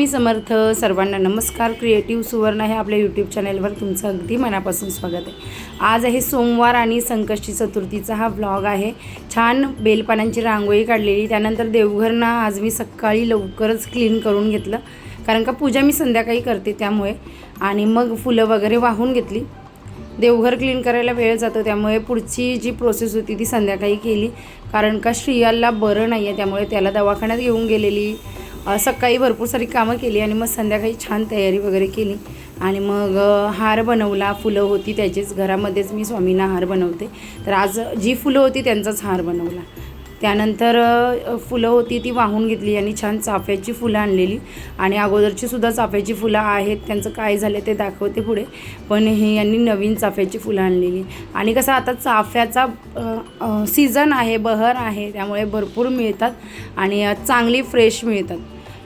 मी स्वामी समर्थ सर्वांना नमस्कार. क्रिएटिव्ह सुवर्ण आहे आपल्या यूट्यूब चॅनेलवर तुमचं अगदी मनापासून स्वागत आहे. आज आहे सोमवार आणि संकष्टी चतुर्थीचा हा व्लॉग आहे. छान बेलपानांची रांगोळी काढलेली. त्यानंतर देवघरना आज मी सकाळी लवकरच क्लीन करून घेतलं. कारण का पूजा मी संध्याकाळी करते त्यामुळे. आणि मग फुलं वगैरे वाहून घेतली. देवघर क्लीन करायला वेळ जातो. त्यामुळे पुढची जी प्रोसेस होती ती संध्याकाळी केली. कारण का श्रियाला बरं नाही आहे त्यामुळे त्याला दवाखान्यात घेऊन गेलेली. सकाळी भरपूर सारी कामं केली आणि मग संध्याकाळी छान तयारी वगैरे केली. आणि मग हार बनवला फुलं होती त्याचीच. घरामध्येच मी स्वामींना हार बनवते. तर आज जी फुलं होती त्यांचाच हार बनवला. त्यानंतर फुलं होती ती वाहून घेतली आणि छान चाफ्याची फुलं आणलेली. आणि अगोदरची सुद्धा चाफ्याची फुलं आहेत त्यांचं काय झालं ते दाखवते पुढे. पण हे यांनी नवीन चाफ्याची फुलं आणलेली. आणि कसं आता चाफ्याचा सीझन आहे बहर आहे त्यामुळे भरपूर मिळतात आणि चांगली फ्रेश मिळतात.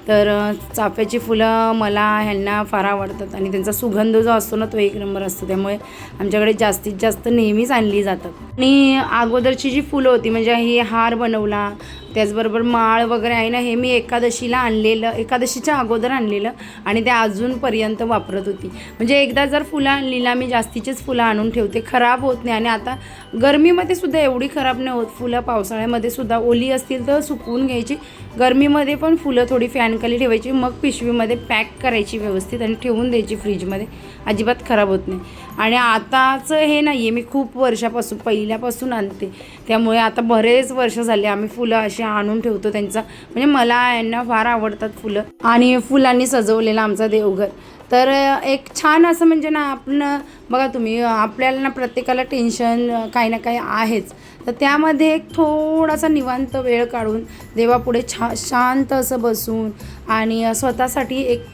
तर चाफ्याची फुलं मला ह्यांना फार आवडतात आणि त्यांचा सुगंध जो असतो ना तो एक नंबर असतो. त्यामुळे आमच्याकडे जास्तीत जास्त नेहमीच आणली जातात. आणि अगोदरची जी फुलं होती म्हणजे ही हार बनवला त्याचबरोबर माळ वगैरे आहे ना हे मी एकादशीला आणलेलं एकादशीच्या अगोदर आणलेलं आणि ते अजूनपर्यंत वापरत होती. म्हणजे एकदा जर फुलं आणलेलं मी जास्तीचीच फुलं आणून ठेवते. खराब होत नाही आणि आता गरमीमध्ये सुद्धा एवढी खराब नाही होत. फुलं पावसाळ्यामध्ये सुद्धा ओली असतील तर सुकवून घ्यायची. गरमीमध्ये पण फुलं थोडी फॅनखाली ठेवायची. मग पिशवीमध्ये पॅक करायची व्यवस्थित आणि ठेवून द्यायची फ्रीजमध्ये. अजिबात खराब होत नाही. आणि आताचं हे नाही आहे मी खूप वर्षापासून पहिल्यापासून आणते. त्यामुळे आता बरेच वर्ष झाले आम्ही फुलं अशी आणून ठेवतो त्यांचा. म्हणजे मला यांना फार आवडतात फुलं. आणि फुलांनी सजवलेलं आमचा देवघर. तर एक छान असं म्हणजे ना आपण बघा तुम्ही आपल्याला ना प्रत्येकाला टेन्शन काही ना काही आहेच. तर त्यामध्ये एक थोडासा निवांत वेळ काढून देवापुढे छा शांत असं बसून आणि स्वतःसाठी एक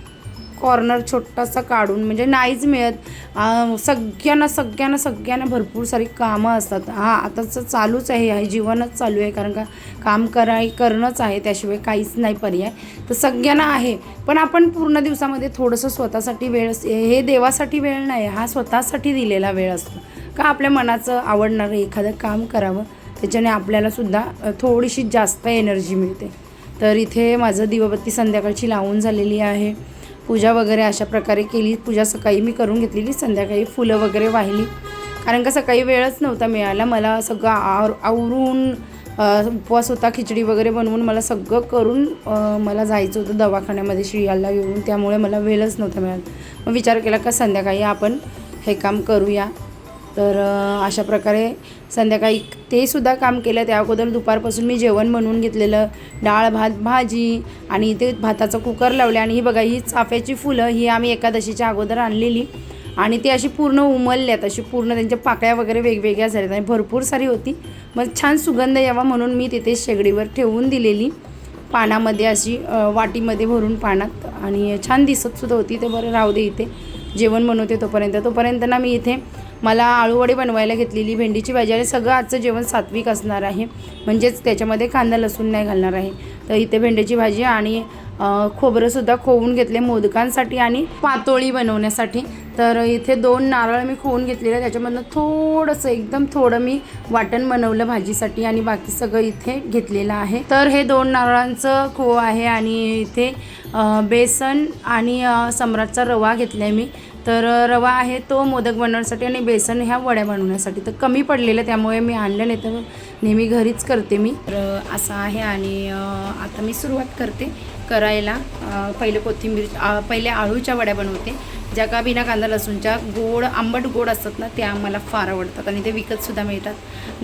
कॉर्नर छोटासा काढून म्हणजे नाहीच मिळत. सगळ्यांना सगळ्यांना सगळ्यांना भरपूर सारी कामं असतात. हा आताचं चालूच आहे हे जीवनच चालू आहे कारण का काम कराय करणंच आहे त्याशिवाय काहीच नाही पर्याय. तर सगळ्यांना आहे पण आपण पूर्ण दिवसामध्ये थोडंसं स्वतःसाठी वेळ अस- हे देवासाठी वेळ नाही हा स्वतःसाठी दिलेला वेळ असतो. का आपल्या मनाचं आवडणारं एखादं काम करावं त्याच्याने आपल्यालासुद्धा थोडीशी जास्त एनर्जी मिळते. तर इथे माझं दिवाबत्ती संध्याकाळची लावून झालेली आहे. पूजा वगैरे अशा प्रकारे केली. पूजा सकाळी मी करून घेतलेली संध्याकाळी फुलं वगैरे वाहिली. कारण का सकाळी वेळच नव्हता मिळाला मला सगळं आवर आवरून उपवास होता खिचडी वगैरे बनवून मला सगळं करून मला जायचं होतं दवाखान्यामध्ये श्रीयाला घेऊन. त्यामुळे मला वेळच नव्हता मिळाला. मग विचार केला का संध्याकाळी आपण हे काम करूया. तर अशा प्रकारे संध्याकाळी ते सुद्धा काम केलं. त्या अगोदर दुपारपासून मी जेवण बनवून घेतलेलं. डाळ भात भाजी आणि इथे भाताचं कुकर लावले. आणि ही बघा ही चाफ्याची फुलं ही आम्ही एकादशीच्या अगोदर आणलेली. आणि ती अशी पूर्ण उमलल्यात. अशी पूर्ण त्यांच्या पाकळ्या वगैरे वेगवेगळ्या झाल्यात. आणि भरपूर सारी होती. मग छान सुगंध यावा म्हणून मी तिथे शेगडीवर ठेवून दिलेली. पानामध्ये अशी वाटीमध्ये भरून पानात. आणि छान दिसत सुद्धा होती. ते बरं राहू दे इथे. जेवण बनवते तोपर्यंत. तोपर्यंत ना मी इथे मला आळूवडी बनवायला घेतलेली भेंडीची भाजी आणि सगळं आजचं जेवण सात्विक असणार आहे. म्हणजेच त्याच्यामध्ये कांदा लसूण नाही घालणार आहे. तर इथे भेंडीची भाजी आणि खोबरंसुद्धा खोवून घेतले मोदकांसाठी आणि पातोळी बनवण्यासाठी. तर इथे दोन नारळ मी खोवून घेतलेले आहे. त्याच्यामधनं थोडंसं एकदम थोडं मी वाटण बनवलं भाजीसाठी आणि बाकी सगळं इथे घेतलेलं आहे. तर हे दोन नारळांचं खो आहे आणि इथे बेसन आणि सम्राटचा रवा घेतला आहे मी. तर रवा आहे तो मोदक बनवण्यासाठी आणि बेसन ह्या वड्या बनवण्यासाठी. तर कमी पडलेलं त्यामुळे मी आणलं नाही तर नेहमी घरीच करते मी. तर असं आहे आणि आता मी सुरुवात करते करायला. पहिले कोथिंबीर पहिले आळूच्या वड्या बनवते. ज्या का बिना कांदा लसूणच्या गोड आंबट गोड असतात ना त्या मला फार आवडतात आणि ते विकतसुद्धा मिळतात.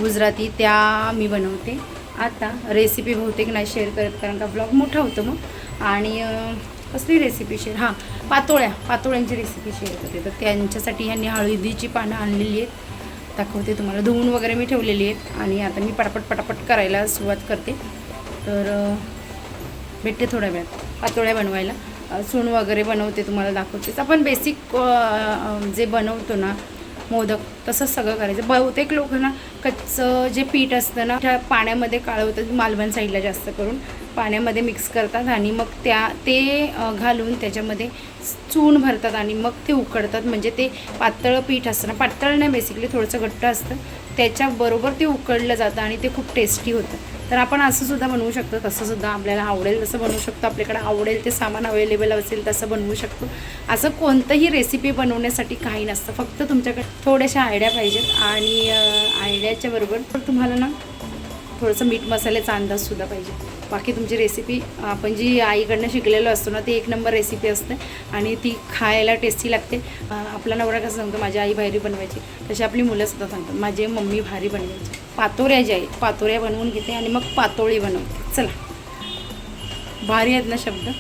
गुजराती त्या मी बनवते. आता रेसिपी बहुतेक नाही शेअर करत कारण का ब्लॉग मोठा होतो मग. आणि कसली रेसिपी शेअर हां पातोळ्या. पातोळ्यांची रेसिपी शेअर करते. तर त्यांच्यासाठी ह्यांनी हळदीची पानं आणलेली आहेत. दाखवते तुम्हाला. धुवून वगैरे मी ठेवलेली आहेत. आणि आता मी पटापट पटापट करायला सुरुवात करते. तर भेटते थोड्या वेळात. पातोळ्या बनवायला. सूण वगैरे बनवते तुम्हाला दाखवतेच. आपण बेसिक जे बनवतो ना मोदक तसंच सगळं करायचं. बहुतेक लोक ना कच्चं जे पीठ असतं ना त्या पाण्यामध्ये काळवतात. मालवण साईडला जास्त करून. पाण्यामध्ये मिक्स करतात आणि मग त्या ते घालून त्याच्यामध्ये चून भरतात आणि मग ते उकडतात. म्हणजे ते पातळ पीठ असतं ना पातळ नाही बेसिकली थोडंसं घट्ट असतं. त्याच्याबरोबर ते उकडलं जातं आणि ते खूप टेस्टी होतं. तर आपण असं सुद्धा बनवू शकतो. तसंसुद्धा आपल्याला आवडेल तसं बनवू शकतो. आपल्याकडे आवडेल ते सामान अवेलेबल असेल तसं बनवू शकतो. असं कोणतंही रेसिपी बनवण्यासाठी काही नसतं. फक्त तुमच्याकडे थोड्याशा आयडिया पाहिजेत. आणि आयडियाच्या बरोबर तुम्हाला ना थोडंसं मीठ मसाल्याचा अंदाजसुद्धा पाहिजे. बाकी तुमची रेसिपी आपण जी आईकडनं शिकलेलो असतो ना ती एक नंबर रेसिपी असते आणि ती खायला टेस्टी लागते. आपला नवरा कसं सांगतो माझी आई भारी बनवायची. तशी आपली मुलंसुद्धा सांगतात माझी मम्मी भारी बनवायची. पातोऱ्या ज्या आहेत पातोऱ्या बनवून घेते आणि मग पातोळी बनवते. चला. भारी आहेत ना शब्द.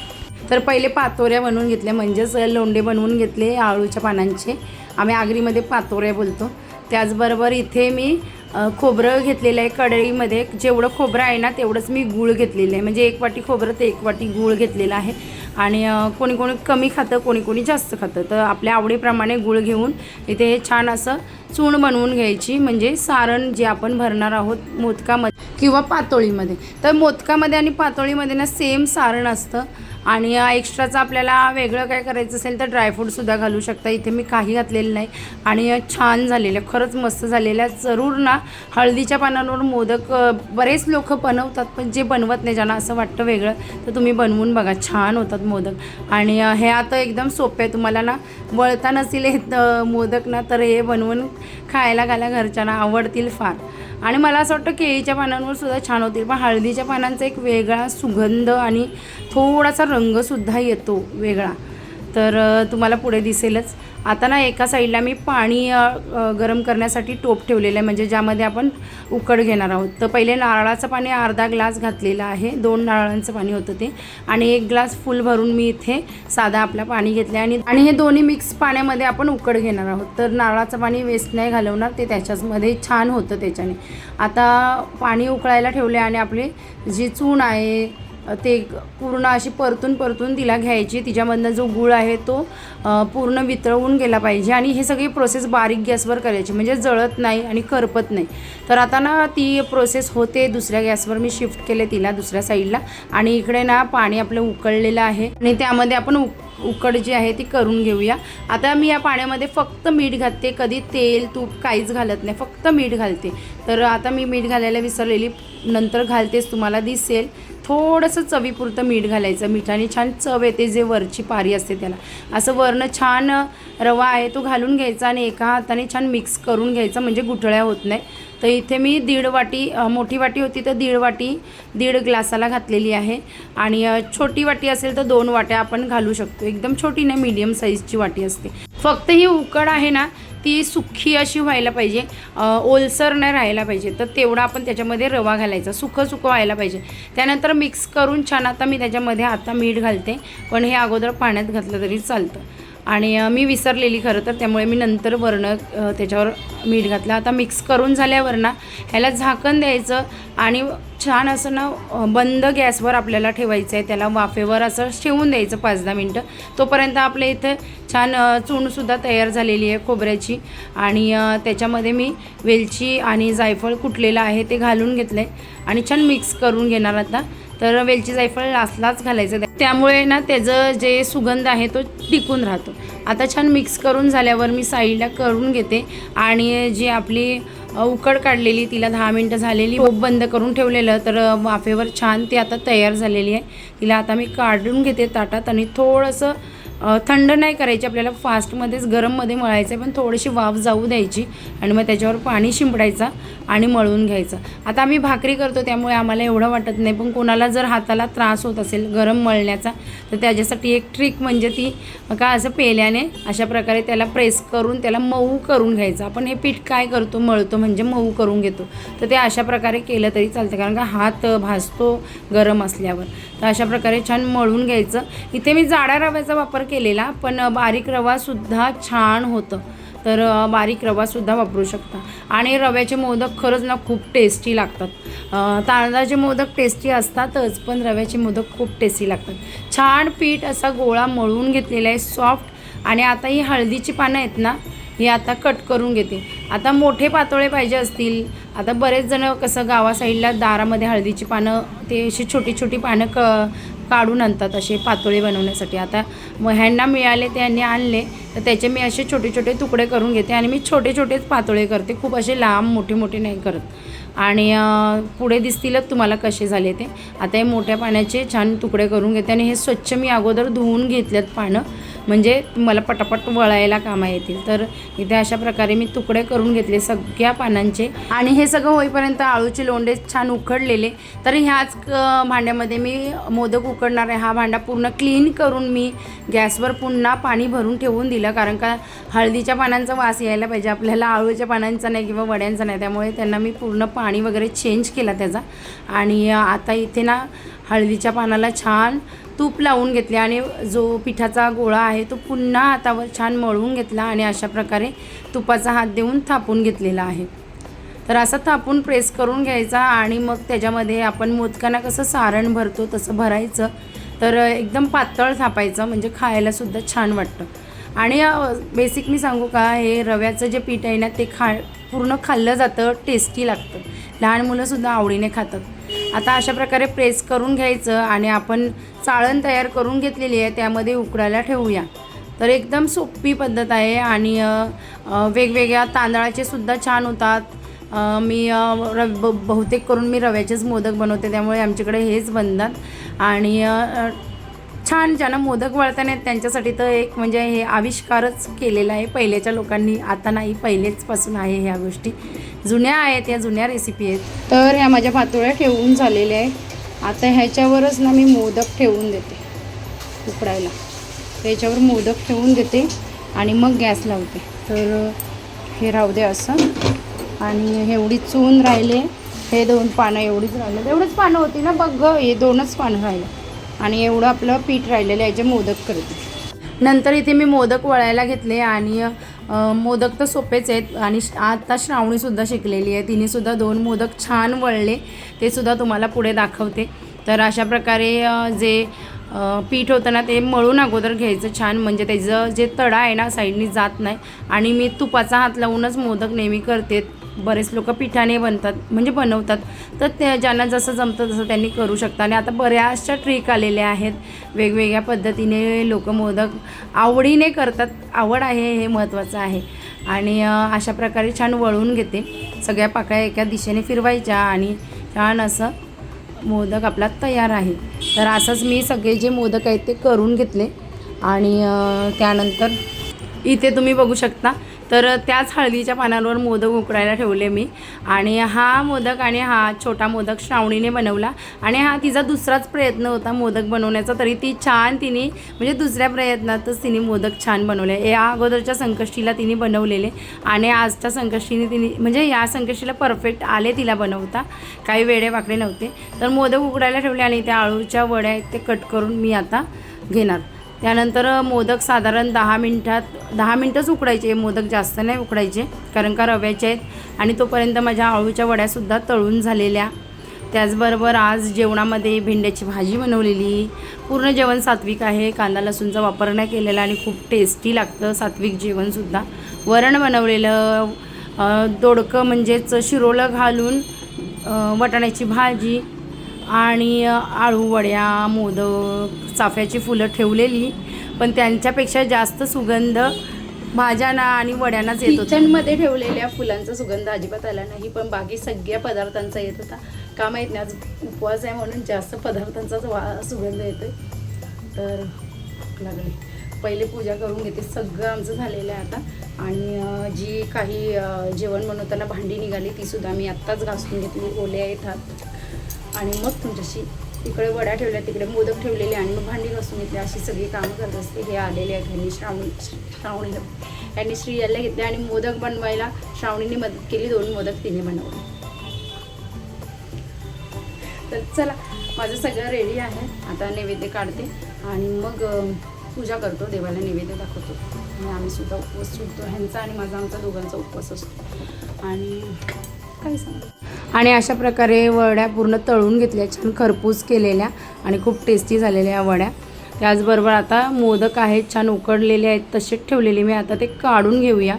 तर पहिले पातोऱ्या बनवून घेतल्या म्हणजेच लोंडे बनवून घेतले आळूच्या पानांचे. आम्ही आगरीमध्ये पातोऱ्या बोलतो. त्याचबरोबर इथे मी खोबरं घेतलेलं आहे कढईमध्ये. जेवढं खोबरं आहे ना तेवढंच मी गूळ घेतलेलं आहे. म्हणजे एक वाटी खोबरं ते एक वाटी गूळ घेतलेलं आहे. आणि कोणी कोणी कमी खातं कोणी कोणी जास्त खातं. तर आपल्या आवडीप्रमाणे गूळ घेऊन इथे हे छान असं चूण बनवून घ्यायची. म्हणजे सारण जे आपण भरणार आहोत मोदकामध्ये किंवा पातोळीमध्ये. तर मोदकामध्ये आणि पातोळीमध्ये ना सेम सारण असतं. आणि एक्स्ट्राचं आपल्याला वेगळं काय करायचं असेल तर ड्रायफ्रूटसुद्धा घालू शकता. इथे मी काही घातलेलं नाही. आणि छान झालेलं आहे खरंच मस्त झालेल्या जरूर ना हळदीच्या पानांवर मोदक बरेच लोक बनवतात पण जे बनवत नाही ज्यांना असं वाटतं वेगळं तर तुम्ही बनवून बघा. छान होतात मोदक. आणि हे आता एकदम सोपे आहे. तुम्हाला ना वळता नसेल हे मोदक ना तर हे बनवून खायला घाला घरच्यांना. आवडतील फार. आणि मला असं वाटतं केळीच्या पानांवर सुद्धा छान होतील. पण हळदीच्या पानांचा एक वेगळा सुगंध आणि थोडासा रंगसुद्धा येतो वेगळा. तर तुम्हाला पुढे दिसेलच. आता ना एका साईडला मी पाणी गरम करण्यासाठी टोप ठेवलेलं आहे. म्हणजे ज्यामध्ये आपण उकड घेणार आहोत. तर पहिले नारळाचं पाणी अर्धा ग्लास घातलेलं आहे. दोन नारळांचं पाणी होतं ते. आणि एक ग्लास फुल भरून मी इथे साधा आपला पाणी घेतलं आणि आणि हे दोन्ही मिक्स पाण्यामध्ये आपण उकड घेणार आहोत. तर नारळाचं पाणी वेस्ट नाही घालवणार. ते त्याच्याचमध्ये छान होतं त्याच्याने. आता पाणी उकळायला ठेवले आणि आपली जी चूण आहे ते पूर्ण अशी परतून परतून तिला घ्यायची. तिच्यामधनं जो गूळ आहे तो पूर्ण वितळवून गेला पाहिजे आणि हे सगळी प्रोसेस बारीक गॅसवर करायची. म्हणजे जळत नाही आणि करपत नाही. तर आता ना ती प्रोसेस होते दुसऱ्या गॅसवर. मी शिफ्ट केले तिला दुसऱ्या साईडला आणि इकडे ना पाणी आपलं उकळलेलं आहे. आणि त्यामध्ये आपण उक उकड जी आहे ती करून घेऊया. आता मी या पाण्यामध्ये फक्त मीठ घालते. कधी तेल तूप काहीच घालत नाही. फक्त मीठ घालते. तर आता मी मीठ घालायला विसरलेली. नंतर घालतेच. तुम्हाला दिसेल. थोडंसं चवीपुरतं मीठ घालायचं. मिठाने छान चव येते जे वरची पारी असते त्याला. असं वरनं छान रवा आहे तो घालून घ्यायचा आणि एका हाताने छान मिक्स करून घ्यायचा म्हणजे गुठळ्या होत नाही. तर इथे मी दीड वाटी मोठी वाटी होती तर दीड वाटी दीड ग्लासाला घातलेली आहे. आणि छोटी वाटी असेल तर दोन वाट्या आपण घालू शकतो. एकदम छोटी नाही मीडियम साईजची वाटी असते. फक्त ही उकड आहे ना ती सुखी अशी व्हायला पाहिजे ओलसर नाही राहायला पाहिजे तर तेवढा आपण त्याच्यामध्ये रवा घालायचा सुखं सुखं व्हायला पाहिजे. त्यानंतर मिक्स करून छान आता मी त्याच्यामध्ये आता मीठ घालते पण हे अगोदर पाण्यात घातलं तरी चालतं. आणि मी विसरलेली खरं तर त्यामुळे मी नंतर वरनं त्याच्यावर मीठ घातलं. आता मिक्स करून झाल्यावर ना ह्याला झाकण द्यायचं आणि छान असं ना बंद गॅसवर आपल्याला ठेवायचं आहे त्याला वाफेवर असं ठेवून द्यायचं पाच दहा मिनटं. तोपर्यंत आपल्या इथं छान चूणसुद्धा तयार झालेली आहे खोबऱ्याची. आणि त्याच्यामध्ये मी वेलची आणि जायफळ कुटलेलं आहे ते घालून घेतलं आहे आणि छान मिक्स करून घेणार आता. तर वेलची जायफळ लास्टलाच घालायचं त्यामुळे ना त्याचं जे सुगंध आहे तो टिकून राहतो. आता छान मिक्स करून झाल्यावर मी साईडला करून घेते आणि जी आपली उकड काढलेली तिला दहा मिनटं झालेली टोप बंद करून ठेवलेलं तर वाफेवर छान ती आता तयार झालेली आहे. तिला आता मी काढून घेते ताटात आणि थोडंसं थंड नाही करायची आपल्याला फास्टमध्येच गरममध्ये मळायचं आहे पण थोडीशी वाफ जाऊ द्यायची आणि मग त्याच्यावर पाणी शिंपडायचं आणि मळून घ्यायचं. आता आम्ही भाकरी करतो त्यामुळे आम्हाला एवढं वाटत नाही पण कोणाला जर हाताला त्रास होत असेल गरम मळण्याचा तर त्याच्यासाठी एक ट्रिक म्हणजे ती का असं पेल्याने अशा प्रकारे त्याला प्रेस करून त्याला मऊ करून घ्यायचं. आपण हे पीठ काय करतो मळतो म्हणजे मऊ करून घेतो. तर ते अशा प्रकारे केलं तरी चालतं कारण का हात भाजतो गरम असल्यावर. तर अशा प्रकारे छान मळून घ्यायचं. इथे मी जाडा रव्याचा वापर केलेला पण बारीक रवासुद्धा छान होतं. तर बारीक रवासुद्धा वापरू शकता. आणि रव्याचे मोदक खरंच ना खूप टेस्टी लागतात. तांदळाचे मोदक टेस्टी असतातच पण रव्याचे मोदक खूप टेस्टी लागतात. छान पीठ असा गोळा मळून घेतलेला आहे सॉफ्ट आणि आता ही हळदीची पानं आहेत ना ही आता कट करून घेते. आता मोठे पातोळे पाहिजे असतील. आता बरेच जण कसं गावा साईडला दारामध्ये हळदीची पानं ते अशी छोटी छोटी पानं क काढून आणतात असे पातोळे बनवण्यासाठी. आता मग ह्यांना मिळाले ते यांनी आणले तर त्याचे मी असे छोटे छोटे तुकडे करून घेते आणि मी छोटे छोटेच पातोळे करते. खूप असे लांब मोठे मोठे नाही करत. आणि पुढे दिसतीलच तुम्हाला कसे झाले ते. आता हे मोठ्या पाण्याचे छान तुकडे करून घेते आणि हे स्वच्छ मी अगोदर धुवून घेतल्यात पानं. म्हणजे मला पटापट वळायला कामा येतील. तर इथे अशा प्रकारे मी तुकडे करून घेतले सगळ्या पानांचे. आणि हे सगळं होईपर्यंत आळूचे लोंडे छान उकडलेले. तर ह्याच क- भांड्यामध्ये मी मोदक उकडणार आहे. हा भांडा पूर्ण क्लीन करून मी गॅसवर पुन्हा पाणी भरून ठेवून दिलं. कारण का हळदीच्या पानांचा वास यायला पाहिजे. आपल्याला आळूच्या पानांचा नाही किंवा वड्यांचा नाही. त्यामुळे त्यांना मी पूर्ण पाणी वगैरे चेंज केला त्याचा. आणि आता इथे ना हळदीच्या पानाला छान तूप लावून घेतले आणि जो पिठाचा गोळा आहे तो पुन्हा हातावर छान मळून घेतला आणि अशा प्रकारे तुपाचा हात देऊन थापून घेतलेला आहे. तर असं थापून प्रेस करून घ्यायचा आणि मग त्याच्यामध्ये आपण मोदकांना कसं सारण भरतो तसं भरायचं. तर एकदम पातळ थापायचं म्हणजे खायलासुद्धा छान वाटतं. आणि बेसिक मी सांगू का हे रव्याचं जे पीठ आहे ना ते खा पूर्ण खाल्लं जातं टेस्टी लागतं. लहान मुलंसुद्धा आवडीने खातात. आता अशा प्रकारे प्रेस करून घ्यायचं आणि आपण चाळण तयार करून घेतलेली आहे त्यामध्ये उकडायला ठेवूया. तर एकदम सोपी पद्धत आहे आणि वेगवेगळ्या तांदळाचे सुद्धा छान होतात. मी र ब बहुतेक करून मी रव्याचेच मोदक बनवते त्यामुळे आमच्याकडे हेच बनतात. आणि छान ज्यांना मोदक वळताना आहेत त्यांच्यासाठी तर एक म्हणजे हे आविष्कारच केलेला आहे. पहिल्याच्या लोकांनी आता नाही पहिलेचपासून आहे ह्या गोष्टी. जुन्या आहेत या जुन्या रेसिपी आहेत. तर ह्या माझ्या पातोळ्या ठेवून झालेल्या आहेत. आता ह्याच्यावरच ना मी मोदक ठेवून देते उकडायला. त्याच्यावर मोदक ठेवून देते आणि मग गॅस लावते. तर हे राहू दे असं. आणि एवढी चून राहिले. हे दोन पानं एवढीच राहिले एवढंच पानं होती ना बघ हे दोनच पानं राहिले आणि एवढं आपलं पीठ राहिलेलं आहे, याचे मोदक करते. नंतर इथे मी मोदक वळायला घेतले आणि मोदक तर सोपेच आहेत आणि श- आता श्रावणीसुद्धा शिकलेली आहे. तिनेसुद्धा दोन मोदक छान वळले ते सुद्धा तुम्हाला पुढे दाखवते. तर अशा प्रकारे जे पीठ होतं ना ते मळून अगोदर घ्यायचं छान. म्हणजे त्याचं जे तडा आहे ना साईडनी जात नाही. आणि मी तुपाचा हात लावूनच मोदक नेहमी करते. बरेच लोक पिठाने बनतात म्हणजे बनवतात. तर ते ज्यांना जसं जमतं तसं त्यांनी करू शकता आणि आता बऱ्याचशा ट्रिक आलेल्या आहेत. वेगवेगळ्या पद्धतीने लोक मोदक आवडीने करतात. आवड आहे हे महत्त्वाचं आहे. आणि अशा प्रकारे छान वळून घेते. सगळ्या पाकळ्या एका दिशेने फिरवायच्या आणि छान असं मोदक आपला तयार आहे. तर असंच मी सगळे जे मोदक आहेत ते करून घेतले. आणि त्यानंतर इथे तुम्ही बघू शकता. तर त्याच हळदीच्या पानांवर मोदक उकडायला ठेवले मी. आणि हा मोदक आणि हा छोटा मोदक श्रावणीने बनवला. आणि हा तिचा दुसराच प्रयत्न होता मोदक बनवण्याचा. तरी ती छान तिने म्हणजे दुसऱ्या प्रयत्नातच तिने मोदक छान बनवले. या अगोदरच्या संकष्टीला तिने बनवलेले. आणि आजच्या संकष्टीने तिने म्हणजे या संकष्टीला परफेक्ट आले तिला बनवता. काही वेडे वाकडे नव्हते. तर मोदक उकडायला ठेवले आणि त्या आळूच्या वड्या आहेत ते कट करून मी आता घेणार. त्यानंतर मोदक साधारण दहा मिनटात दहा मिनटंच उकडायचे. मोदक जास्त नाही उकडायचे कारण का रव्याचे आहेत. आणि तोपर्यंत माझ्या आळूच्या वड्यासुद्धा तळून झालेल्या. त्याचबरोबर आज जेवणामध्ये भेंड्याची भाजी बनवलेली. पूर्ण जेवण सात्विक आहे. कांदा लसूणचा वापर नाही केलेला आणि खूप टेस्टी लागतं सात्विक जेवणसुद्धा. वरण बनवलेलं दोडकं म्हणजेच शिरोलं घालून वटाण्याची वाटाण्याची भाजी आणि आळूवड्या मोदक चाफ्याची फुलं ठेवलेली. पण त्यांच्यापेक्षा जास्त सुगंध भाज्यांना आणि वड्यांनाच येत होता. किचनमध्ये ठेवलेल्या फुलांचा सुगंध अजिबात आला नाही पण बाकी सगळ्या पदार्थांचा येत होता. का माहीत नाही आज उपवास आहे म्हणून जास्त पदार्थांचाच वा सुगंध येतोय. तर लागले. पहिले पूजा करून घेते सगळं आमचं झालेलं आहे आता. आणि जी काही जेवण बनवताना भांडी निघाली तीसुद्धा मी आत्ताच घासून घेतली. ओले आहेत हात. आणि मग तुमच्याशी इकडे वड्या ठेवल्या तिकडे मोदक ठेवलेले आणि मग भांडी घासून घेतली अशी सगळी कामं करत असते. हे आलेले आहेत ह्यांनी श्रावणी श्रावणीला यांनी श्रीयाला घेतले आणि मोदक बनवायला श्रावणीने मदत केली दोन मोदक तिने बनवले. तर चला माझं सगळं रेडी आहे. आता नैवेद्य काढते आणि मग पूजा करतो देवाला नैवेद्य दाखवतो. आणि आम्ही सुद्धा उपवास सुटतो ह्यांचा आणि माझा आमचा दोघांचा उपवास असतो. आणि काय सांगू. आणि अशा प्रकारे वड्या पूर्ण तळून घेतल्या छान खरपूस केलेल्या आणि खूप टेस्टी झालेल्या वड्या. त्याचबरोबर आता मोदक आहेत छान उकडलेले आहेत तसेच ठेवलेले मी आता ते काढून घेऊया.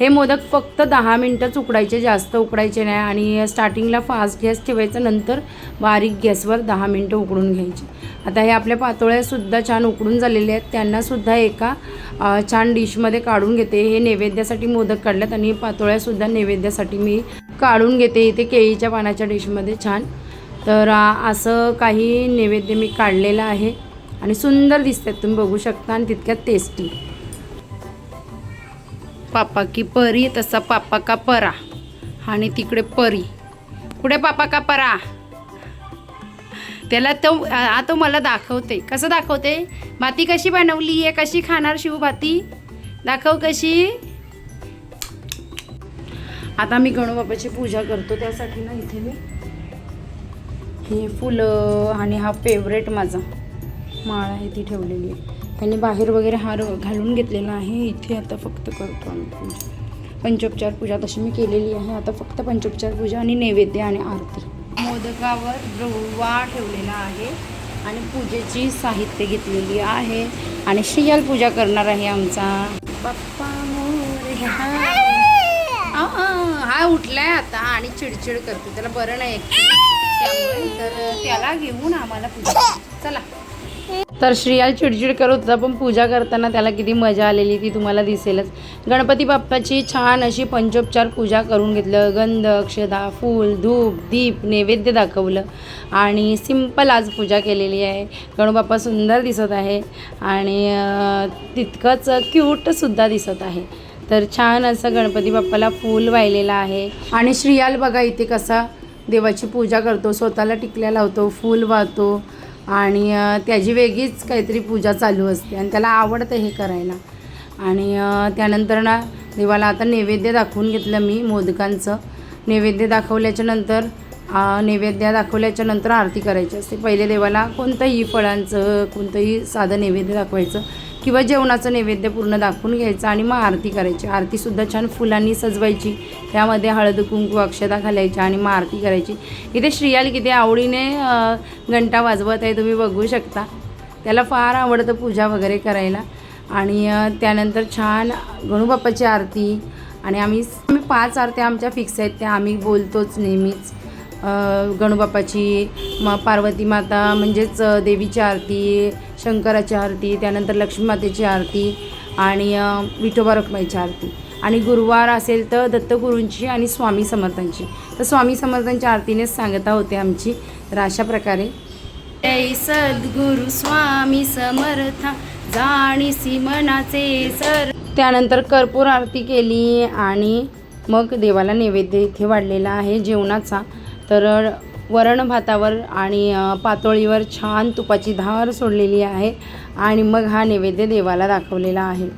हे मोदक फक्त दहा मिनटंच उकडायचे जास्त उकडायचे नाही आणि स्टार्टिंगला फास्ट गॅस ठेवायचं नंतर बारीक गॅसवर दहा मिनटं उकडून घ्यायचे. आता हे आपल्या पातोळ्यासुद्धा छान उकडून झालेले आहेत. त्यांनासुद्धा एका छान डिशमध्ये काढून घेते. हे नैवेद्यासाठी मोदक काढल्यात आणि पातोळ्यासुद्धा नैवेद्यासाठी मी काढून घेते इथे केळीच्या पानाच्या डिशमध्ये छान. तर असं काही नैवेद्य मी काढलेलं आहे आणि सुंदर दिसतात. तुम्ही बघू शकता आणि तितक्यात टेस्टी पापा की परी तसा पापा का परा. आणि तिकडे परी. कुठे पापा का परा? त्याला तो आता तो मला दाखवते. कसं दाखवते? भाती कशी बनवली आहे कशी खाणार शिवभाती दाखव कशी? आता मी गणूबाबाची पूजा करतो त्यासाठी ना इथे मी हे फुलं आणि हा फेवरेट माझा माळ आहे ती ठेवलेली आहे. त्यांनी बाहेर वगैरे हार घालून घेतलेला आहे इथे आता फक्त करतो आम्ही पूजा. पंचोपचार पूजा तशी मी केलेली आहे आता फक्त पंचोपचार पूजा आणि नैवेद्य आणि आरती. मोदकावर रवा ठेवलेला आहे आणि पूजेची साहित्य घेतलेली आहे आणि शियाल पूजा करणार आहे आमचा. बाप्पा मोरया. हा उठलाय आता आणि चिडचिड करतो. त्याला बरं नाही त्यामुळे तर त्याला घेऊन आम्हाला पूजा चला. तर श्रियाल चिडचिड करत होता पण पूजा करताना त्याला किती मजा आलेली ती तुम्हाला दिसेलच. गणपती बाप्पाची छान अशी पंचोपचार पूजा करून घेतलं. गंध अक्षदा फूल धूप दीप नैवेद्य दाखवलं. आणि सिंपल आज पूजा केलेली आहे. गणबाप्पा सुंदर दिसत आहे. आणि तितकंच क्यूटसुद्धा दिसत आहे. तर छान असं गणपती बाप्पाला फूल वाहिलेलं आहे. आणि श्रीयाल बघा इथे कसा देवाची पूजा करतो स्वतःला टिकल्या लावतो फूल वाहतो आणि त्याची वेगळीच काहीतरी पूजा चालू असते आणि त्याला आवडतं हे करायला. आणि त्यानंतर ना देवाला आता नैवेद्य दाखवून घेतलं मी मोदकांचं. नैवेद्य दाखवल्याच्या नंतर नैवेद्य दाखवल्याच्या नंतर आरती करायची असते. पहिले देवाला कोणतंही फळांचं कोणतंही साधं नैवेद्य दाखवायचं किंवा जेवणाचं नैवेद्य पूर्ण दाखवून घ्यायचं आणि मग आरती करायची. आरतीसुद्धा छान फुलांनी सजवायची. त्यामध्ये हळद कुंकू अक्षता घालायच्या आणि मग आरती करायची. इथे श्रियाल किती आवडीने घंटा वाजवत आहे तुम्ही बघू शकता. त्याला फार आवडतं पूजा वगैरे करायला. आणि त्यानंतर छान गणूबाप्पाची आरती. आणि आम्ही आम्ही पाच आरत्या आमच्या फिक्स आहेत त्या आम्ही बोलतोच नेहमीच. अ, गणूबाप्पाची म पार्वती माता म्हणजेच देवीची आरती शंकराची आरती त्यानंतर लक्ष्मी मातेची आरती आणि विठोबा रखमाईची आरती. आणि गुरुवार असेल तर दत्तगुरूंची आणि स्वामी समर्थांची. तर स्वामी समर्थांच्या आरतीनेच सांगता होते आमची. तर अशा प्रकारे. जय सद्गुरु स्वामी समर्था जाणीसी मनाचे सर. त्यानंतर कर्पूर आरती केली आणि मग देवाला नैवेद्य इथे वाढलेला आहे जेवणाचा. तर वरण भातावर आणि पातोळीवर छान तुपाची धार सोडलेली आहे आणि मग हा नैवेद्य देवाला दाखवलेला आहे.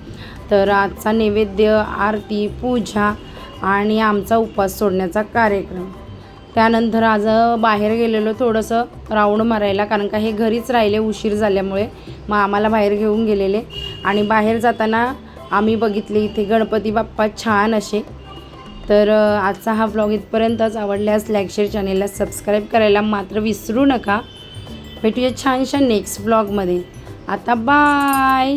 तर आजचा नैवेद्य आरती पूजा आणि आमचा उपवास सोडण्याचा कार्यक्रम. त्यानंतर आज बाहेर गेलेलो थोडंसं राऊंड मारायला कारण का हे घरीच राहिले उशीर झाल्यामुळे मग आम्हाला बाहेर घेऊन गेलेले आणि बाहेर जाताना आम्ही बघितले इथे गणपती बाप्पा छान असे तर आजचा हा व्लॉग इथपर्यंतच आवडल्यास लाईक शेअर चॅनेलला सबस्क्राईब करायला मात्र विसरू नका. भेटूया छानशा नेक्स्ट व्लॉगमध्ये आता बाय